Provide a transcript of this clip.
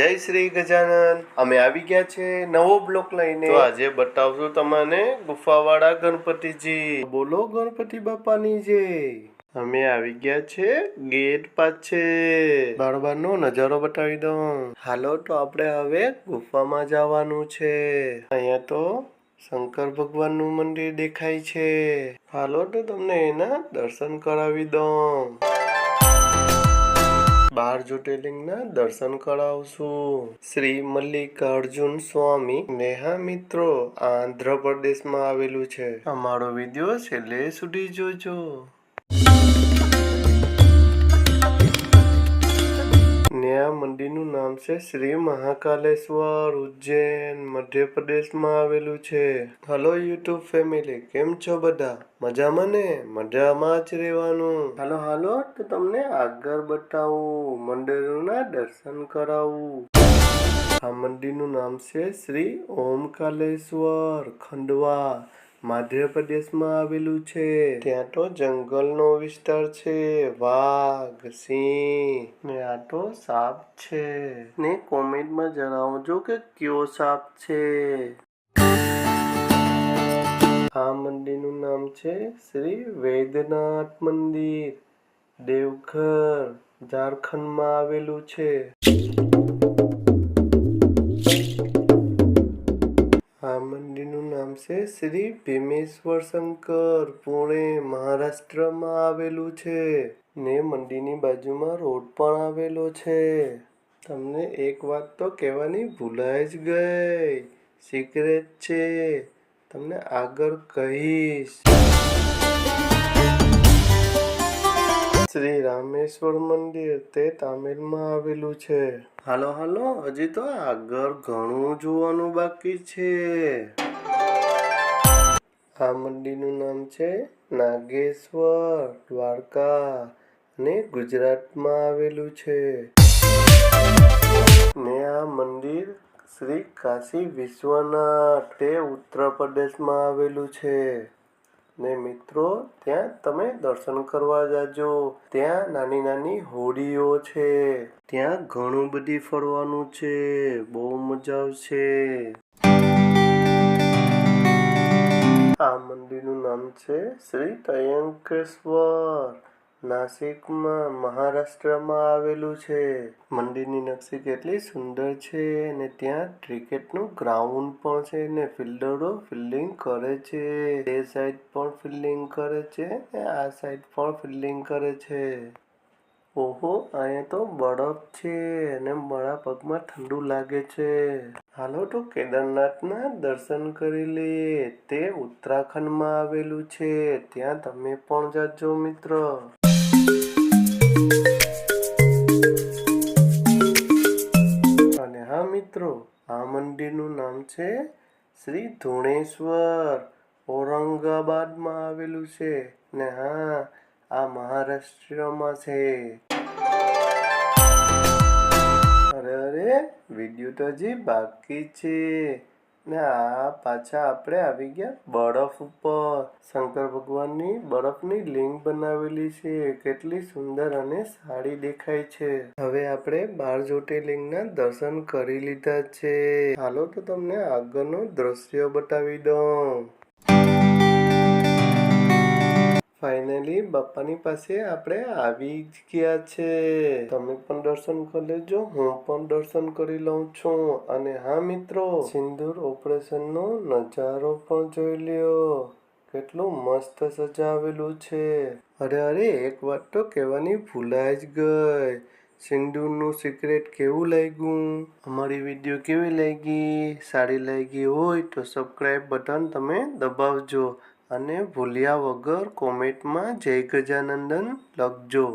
જય શ્રી ગજાનન. અમે આવી ગયા છે નવો બ્લોક લઈને. તો આજે બતાવશું તમને ગુફાવાળા ગણપતિજી. બોલો ગણપતિ બાપાની જે. અમે આવી ગયા છે ગેટ પાસે બારબારનો નજારો બતાવી દઉં. હાલો તો આપણે હવે ગુફામાં જવાનું છે. અહીંયા તો શંકર ભગવાનનું મંદિર દેખાય છે. હાલો તો તમને એના દર્શન કરાવી દઉં. બાર જ્યોતિર્લિંગના દર્શન કરાવશું. શ્રી મલ્લિકાર્જુન સ્વામી નેહા મિત્રો આંધ્રપ્રદેશમાં આવેલું છે. અમારો વીડિયો છેલ્લે સુધી જોજો. ન્યા મંદિરનું નામ છે શ્રી મહાકાલેશ્વર ઉજ્જૈન મધ્યપ્રદેશમાં આવેલું છે. હલો યુટ્યુબ ફેમિલી કેમ છો બધા? મજામાં ને? મજામાં જ રહેવાનું. હાલો હાલો તો તમને આગળ બતાવું મંદિરના દર્શન કરાવું. આ મંદિરનું નામ છે શ્રી ઓમકાલેશ્વર ખંડવા. મધ્યપ્રદેશમાં આવેલું છે. ત્યાં તો જંગલનો વિસ્તાર છે. વાઘ, સિંહ ને આ તો સાપ છે. ને કોમેન્ટમાં જણાવજો કે કયો સાપ છે. આ મંદિરનું નામ છે શ્રી વૈદ્યનાથ મંદિર. દેવઘર, ઝારખંડમાં આવેલું છે. છે? શ્રી ભીમેશ્વર શંકર પુણે મહારાષ્ટ્રમાં આવેલું છે ને મંદિરની બાજુમાં રોડ પણ આવેલો છે. તમને એક વાત તો કહેવાની ભૂલાઈ જ ગઈ. સિક્રેટ છે. તમને આગળ કહીશ. શ્રી રામેશ્વર મંદિર તે તામિલમાં આવેલું છે. હાલો હાલો, હજી તો આગળ ઘણું જોવાનું બાકી છે. આ મંદિરનું નામ છે નાગેશ્વર, દ્વારકા અને ગુજરાતમાં આવેલું છે. ને આ મંદિર શ્રી કાશી વિશ્વનાથ તે ઉત્તર પ્રદેશમાં આવેલું છે. ને મિત્રો, ત્યાં તમે દર્શન કરવા જાજો. ત્યાં નાની નાની હોડીઓ છે. ત્યાં ઘણું બધી ફરવાનું છે. બહુ મજા આવશે. આ મંદિરનું નામ છે શ્રી તયંકેશ્વર. નાસિકમાં મહારાષ્ટ્રમાં આવેલું છે. મંદિરની નકશી કેટલી સુંદર છે અને ત્યાં ક્રિકેટનું ગ્રાઉન્ડ પણ છે ને ફિલ્ડરો ફિલ્ડિંગ કરે છે. તે સાઈડ પણ ફિલ્ડિંગ કરે છે ને આ સાઈડ પણ ફિલ્ડિંગ કરે છે. ઓહો, અહીંયા તો બરફ છે અને મારા પગમાં ઠંડુ લાગે છે. હાલો તો કેદારનાથના દર્શન કરી લઈએ. તે ઉત્તરાખંડમાં આવેલું છે. ત્યાં તમે પણ જાજો મિત્ર. અને હા મિત્રો, આ મંદિરનું નામ છે શ્રી ધુણેશ્વર. ઔરંગાબાદમાં આવેલું છે. ને હા, આ મહારાષ્ટ્રમાં છે. વીડિયો તો હજી બાકી છે. ને આ પાછા આપણે આવી ગયા બરફ ઉપર. શંકર ભગવાનની બરફની લિંગ બનાવેલી છે. કેટલી સુંદર અને સારી દેખાય છે. હવે આપણે બાર જ્યોતિર્લિંગના દર્શન કરી લીધા છે. હાલો તો તમને આગળનું દ્રશ્ય બતાવી દઉં. ફાઇનલી બાપાની પાસે આપણે આવી જ ગયા છે. તમે પણ દર્શન કરી લેજો, હું પણ દર્શન કરી લઉં છું. અને હા મિત્રો, સિંદૂર ઓપરેશનનો નજારો પણ જોઈ લ્યો. કેટલું મસ્ત સજાવેલું છે. અરે અરે, એક વાત તો કહેવાની ભૂલાઈ જ ગઈ. સિંદૂરનું સિક્રેટ કેવું લાગ્યું? અમારી વીડિયો કેવી લાગી? સારી લાગી હોય તો સબસ્ક્રાઈબ બટન તમે દબાવજો. અને ભૂલ્યા વગર કોમેન્ટમાં જય ગજાનંદન લખજો.